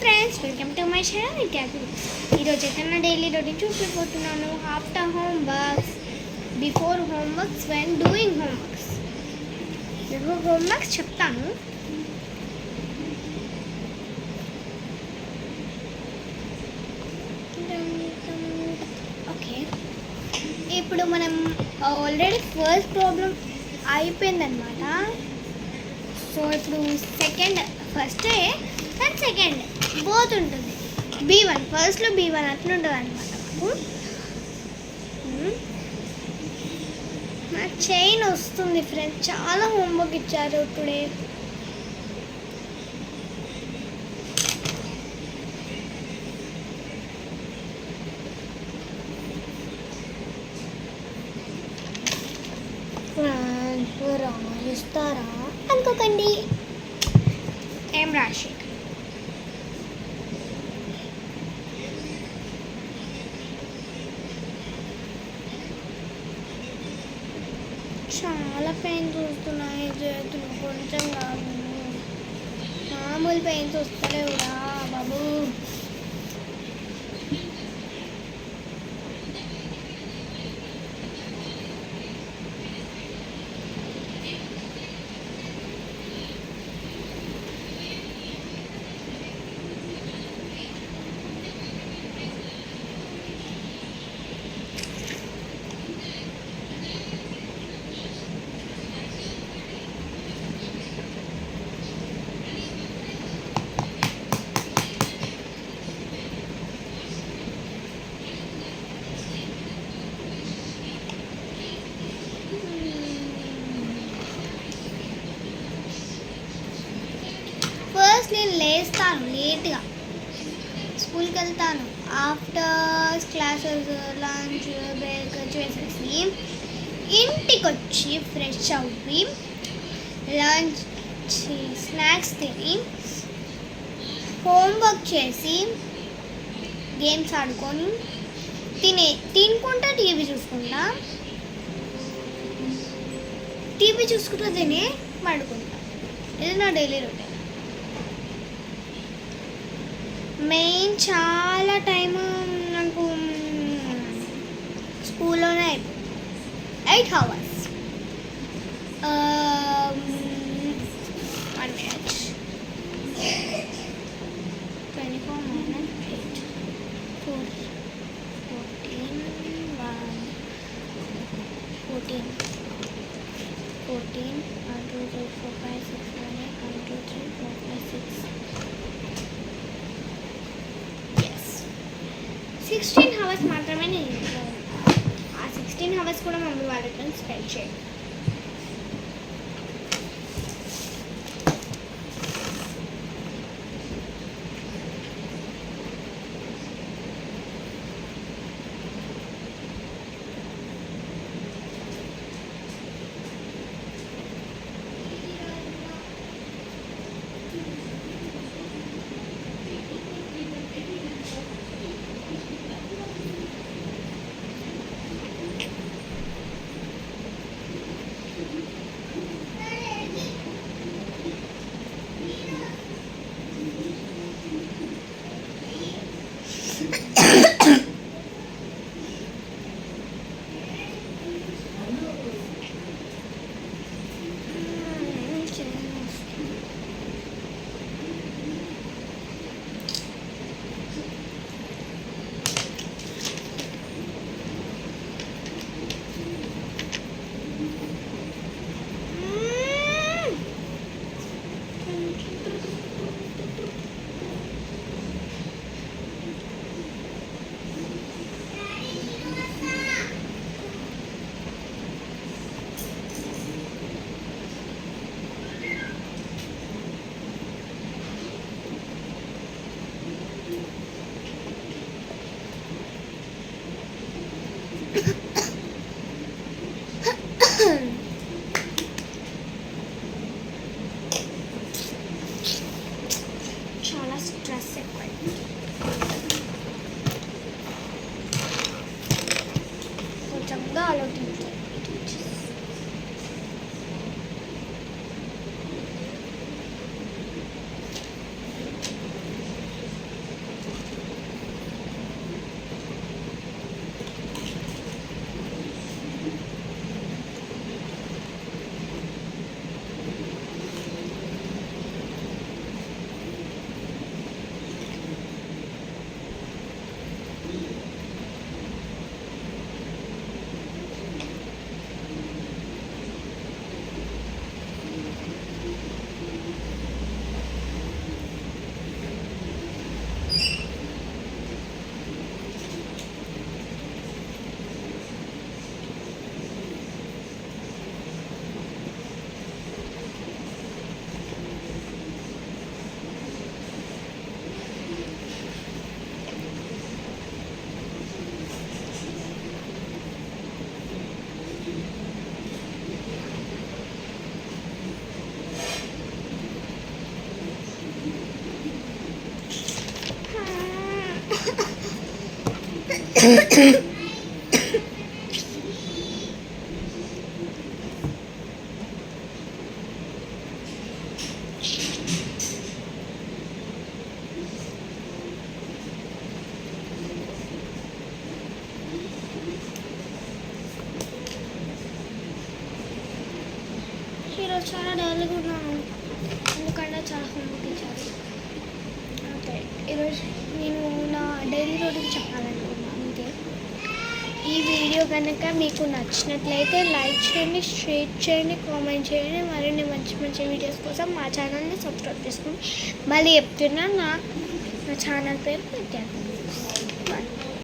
Friends welcome to my channel విద్యార్థి ఈరోజు అయితే నా daily routine చూపిపోతున్నాను after home works before homeworks when doing homeworks before homeworks చెప్తాను. Okay ఇప్పుడు మనం ఆల్రెడీ ఫస్ట్ ప్రాబ్లం అయిపోయిందనమాట సో ఇప్పుడు second first and second both ఉంటుంది బీ వన్ ఫస్ట్లో బీ వన్ అట్లుంటుంది అనమాట మాకు. నా చైన్ వస్తుంది ఫ్రెండ్స్ చాలా హోంవర్క్ ఇచ్చారు ఇప్పుడే ఇస్తారా? అనుకోకండి. ఏం రాశి? చాలా పెయిన్స్ వస్తున్నాయి చేతులు కొంచెం కాదు. మామూలు పెయిన్స్ వస్తలేవురా బాబు. ఫస్ట్ నేను లేస్తాను లేట్గా. స్కూల్కి వెళ్తాను ఆఫ్టర్ క్లాసెస్ లంచ్ బ్రేక్ చేసేసి ఇంటికి వచ్చి ఫ్రెష్ అవ్వి లంచ్ స్నాక్స్ తిని హోంవర్క్ చేసి గేమ్స్ ఆడుకొని తినే తినుకుంటా టీవీ చూసుకుంటా. టీవీ చూసుకుంటూ తిని పడుకుంటా. ఇది నా డైలీ రొటీన్ మెయిన్ చాలా టైం నాకు స్కూల్లోనే అయిపోయింది eight hours one minute twenty four minus eight four fourteen one fourteen fourteen one two three four five six sixteen hours మాత్రమే నేను ఆ సిక్స్టీన్ అవర్స్ కూడా మమ్మీ వాళ్ళతో స్పెండ్ చేయండి ఈరోజు చాలా డల్గా ఉన్నాను ఎందుకంటే చాలా హోంవర్క్ ఇచ్చారు ఓకే ఈరోజు నేను నా డైలీ రొటీన్ చెప్పాలనుకున్నాను అంతే ఈ వీడియో కనుక మీకు నచ్చినట్లయితే లైక్ చేయండి షేర్ చేయండి కామెంట్ చేయండి. మరిన్ని మంచి మంచి వీడియోస్ కోసం మా ఛానల్ని సబ్స్క్రైబ్ చేసుకోండి మళ్ళీ చెప్తున్నా. నా నా ఛానల్ పేరు పెట్టాను